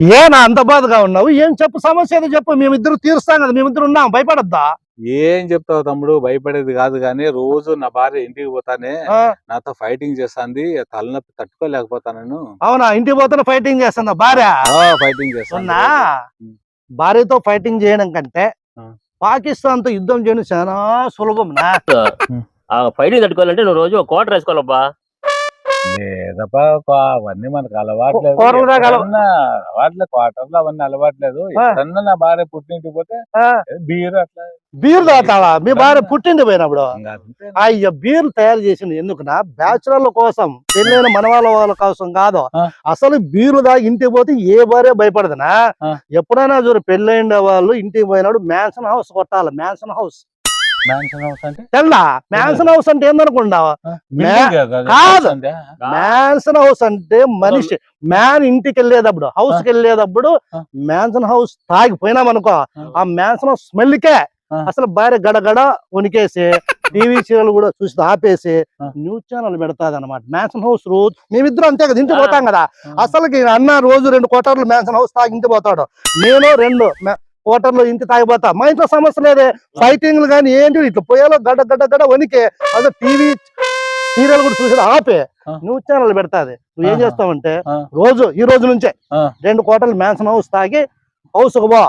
ఏనా అంత బాధగా ఉన్నావు? ఏం చెప్పు? సమస్య ఏదో చెప్పు. మేమిద్దరు తీరుస్తాం కదా మేమిద్దరు ఉన్నాం. భయపడద్దా? ఏం చెప్తావు తమ్ముడు? భయపడేది కాదు కానీ రోజు నా భార్య ఇంటికి పోతానే నాతో ఫైటింగ్ చేస్తాంది. తలనొప్పి తట్టుకోలేకపోతాను అవునా? ఇంటికి పోతే ఫైటింగ్ చేస్తుందా భార్య? ఫైటింగ్ చేస్తాను. ఉన్నా ఉం. భార్యతో ఫైటింగ్ చేయడం కంటే. పాకిస్తాన్తో యుద్ధం చేయడం చాలా సులభం నా. ఫైటింగ్ తట్టుకోవాలంటే నువ్వు రోజు ఒక కోటర్ వేసుకోవాలబ్బా. లేదప్పా పా, అవన్నీ మనకు అలవాట్లేదు అలవాట్లేదు క్వార్టర్లు అవన్నీ అలవాట్లేదు. ఎప్పుడన్నా నా భార్య పుట్టింటికి పోతే. బీర్ అట్లా బీర్ తాగుతావా మీ భార్య పుట్టింది పోయినప్పుడు. అయ్య బీర్లు తయారు చేసింది ఎందుకునా బ్యాచులర్ల కోసం పెళ్ళైన మనవాళ్ళ వాళ్ళ కోసం కాదు. అసలు బీర్లు దాగి ఇంటికి పోతే ఏ భార్య భయపడదనా. ఎప్పుడైనా చూడు పెళ్ళైన వాళ్ళు ఇంటికి పోయినప్పుడు మ్యాన్సన్ హౌస్ కొట్టాలి మ్యాన్సన్ హౌస్ మ్యాన్షన్ హౌస్ అంటే తెల్లా మ్యాన్సన్ హౌస్ అంటే ఏందనుకున్నావా కదా. మ్యాన్సన్ హౌస్ అంటే మనిషి మ్యాన్ ఇంటికి వెళ్ళేటప్పుడు హౌస్కి వెళ్ళేటప్పుడు. మ్యాన్సన్ హౌస్ తాగిపోయినామనుకో ఆ. ఆ మ్యాన్సన్ హౌస్ స్మెల్కే. అసలు భార్య గడగడ ఉనికేసి టీవీ సీరియల్ కూడా చూసి ఆపేసి. న్యూస్ ఛానల్ పెడతాది అనమాట మ్యాన్సన్ హౌస్ రోజు మేమిద్దరం అంతే కదా ఇంటికి ఆ. పోతాం కదా అసలుకి అన్న రోజు రెండు కోటర్లు మ్యాన్సన్ హౌస్ తాగి ఇంటికి పోతాడు నేను రెండు కోటర్లు ఇంటి తాగిపోతా మా ఇంట్లో సమస్య లేదే ఫైటింగ్లు కానీ ఏంటి ఇట్లా పోయాలో గడ్డ గడ్డ గడ్డ వణికే అదే టీవీ సీరియల్ కూడా చూసి ఆపే. న్యూస్ ఛానల్ పెడతాది నువ్వు ఏం. చేస్తావంటే. రోజు ఈ రోజు నుంచే. రెండు కోటలు మ్యాన్సన్ హౌస్ తాగి హౌస్ పో